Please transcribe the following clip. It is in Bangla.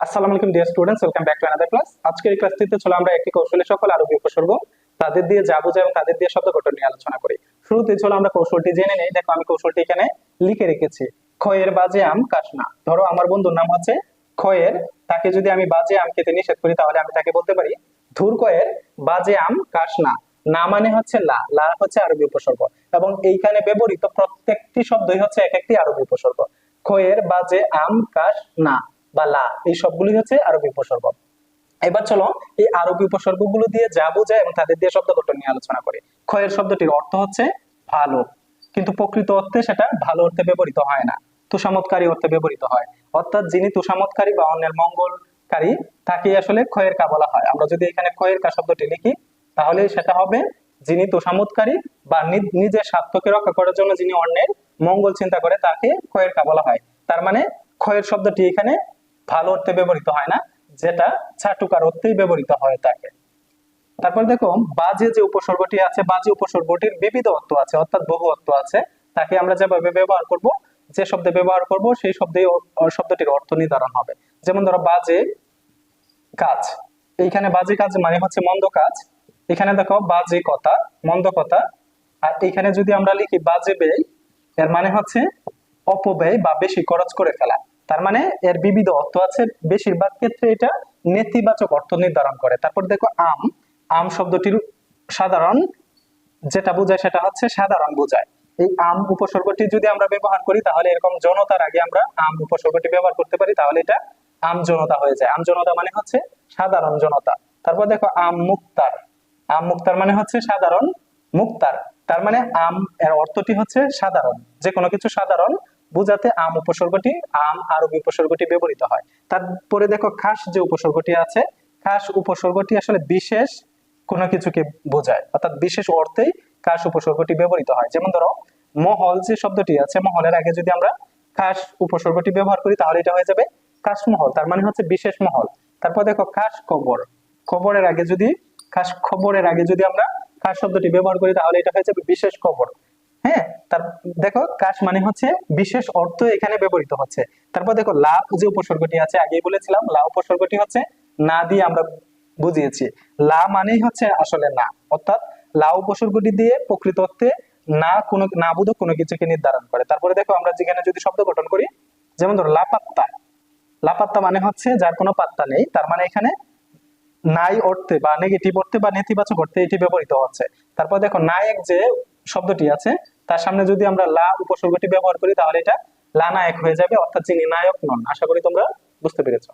আসসালামু আলাইকুম dear students welcome back to another class আজকের এই ক্লাসটিতে চলো আমরা একটি কৌশলে সকল আরবি উপসর্গ, তাদের দিয়ে যা বোঝায় এবং তাদের দিয়ে শব্দ গঠন নিয়ে আলোচনা করি। শুরুতে চলো আমরা কৌশলটি জেনে নেই। দেখো, আমি কৌশলটি এখানে লিখে রেখেছি। খয়ের বাজে আম কাশনা। ধরো, আমার বন্ধুর নাম হচ্ছে খয়ের তাকে যদি আমি বাজে আম খেতে নিষেধ করি, তাহলে আমি তাকে বলতে পারি ধুর কয়ের বাজে আম কাশনা। না মানে হচ্ছে লা। লা হচ্ছে আরবি উপসর্গ। এবং এইখানে ব্যবহৃত প্রত্যেকটি শব্দই হচ্ছে এক একটি আরবি উপসর্গ। খয়ের বাজে আম কাশ না বা লা, এই সবগুলি হচ্ছে আরবি উপসর্গ। এবার চলো এই আরবি উপসর্গগুলো দিয়ে যা বোঝায় এবং তাদের দিয়ে শব্দ গঠন নিয়ে আলোচনা করি। ক্ষয়ের শব্দটির অর্থ হচ্ছে ভালো। কিন্তু প্রকৃত অর্থে সেটা ভালো অর্থে ব্যবহৃত হয় না তুষামতকারী অর্থে ব্যবহৃত হয়। অর্থাৎ যিনি তুষামতকারী বা অন্যের মঙ্গলকারী, তাকেই আসলে ক্ষয়ের কা বলা হয়। আমরা যদি এখানে ক্ষয়ের কা শব্দটি লিখি, তাহলে সেটা হবে যিনি তোষামতকারী বা নিজের স্বার্থকে রক্ষা করার জন্য যিনি অন্যের মঙ্গল চিন্তা করে, তাকে ক্ষয়ের কা বলা হয়। তার মানে ক্ষয়ের শব্দটি এখানে ভালো অর্থে ব্যবহৃত হয় না, যেটা ছাটুকার অর্থেই ব্যবহৃত হয় তাকে। তারপর দেখো, বাজে যে উপসর্গটি আছে, বাজে উপসর্গটির বিবিধ অর্থ আছে, অর্থাৎ বহু অর্থ আছে। তাকে আমরা যেভাবে ব্যবহার করব, যে শব্দে ব্যবহার করব, সেই শব্দে শব্দটির অর্থ নির্ধারণ হবে। যেমন ধরো, বাজে কাজ। এইখানে বাজে কাজ মানে হচ্ছে মন্দ কাজ। এখানে দেখো, বাজে কথা, মন্দ কথা। আর এখানে যদি আমরা লিখি বাজে ব্যয়, এর মানে হচ্ছে অপব্যয় বা বেশি খরচ করে ফেলা। তার মানে এর বিবিধ অর্থ আছে। বেশিরভাগ ক্ষেত্রে এটা নেতিবাচক অর্থ নির্ধারণ করে। তারপর দেখো আম। আম শব্দটির সাধারণ যেটা বোঝায় সেটা হচ্ছে সাধারণ বোঝায়। এই আম উপসর্গটি যদি আমরা ব্যবহার করি, তাহলে এরকম জনতার আগে আমরা আম উপসর্গটি ব্যবহার করতে পারি, তাহলে এটা আম জনতা হয়ে যায়। আম জনতা মানে হচ্ছে সাধারণ জনতা। তারপর দেখো আম মুক্তার। আম মুক্তার মানে হচ্ছে সাধারণ মুক্তার। তার মানে আম এর অর্থটি হচ্ছে সাধারণ। যে কোনো কিছু সাধারণ বোঝাতে আম উপসর্গটি, আম আরবি উপসর্গটি ব্যবহৃত হয়। তারপরে দেখো খাস যে উপসর্গটি আছে, খাস উপসর্গটি আসলে বিশেষ কোনো কিছুকে বোঝায়। অর্থাৎ বিশেষ অর্থেই খাস উপসর্গটি ব্যবহৃত হয়। যেমন ধরো, মহল যে শব্দটি আছে, মহলের আগে যদি আমরা খাস উপসর্গটি ব্যবহার করি, তাহলে এটা হয়ে যাবে খাস মহল। তার মানে হচ্ছে বিশেষ মহল। তারপর দেখো খাস খবর খবরের আগে যদি, খাস খবরের আগে যদি আমরা খাস শব্দটি ব্যবহার করি, তাহলে এটা হয়ে যাবে বিশেষ খবর হ্যাঁ? তার, দেখো, কাশ মানে হচ্ছে বিশেষ অর্থ এখানে ব্যবহৃত হচ্ছে। তারপর দেখো, লা যে উপসর্গটি আছে, আগেই বলেছিলাম, লা উপসর্গটি হচ্ছে না দিয়ে আমরা বুঝিয়েছি। লা মানেই হচ্ছে আসলে না। অর্থাৎ লা উপসর্গটি দিয়ে প্রকৃত অর্থে না কোনো, না বোধক কোনো কিছুকে নির্ধারণ করে। তারপরে দেখো, আমরা যেখানে যদি শব্দ গঠন করি, যেমন ধরো লাপাত্তা লাপাত্তা মানে হচ্ছে যার কোনো পাত্তা নেই, তার মানে এখানে নাই অর্থে বা নেগেটিভ অর্থে বা নেতিবাচক অর্থে এটি ব্যবহৃত হচ্ছে। তারপর দেখো, নায়ক যে শব্দটি আছে তার সামনে যদি আমরা লা উপসর্গটি ব্যবহার করি, তাহলে এটা লা নায়ক হয়ে যাবে, অর্থাৎ যিনি নায়ক নন। আশা করি তোমরা বুঝতে পেরেছ।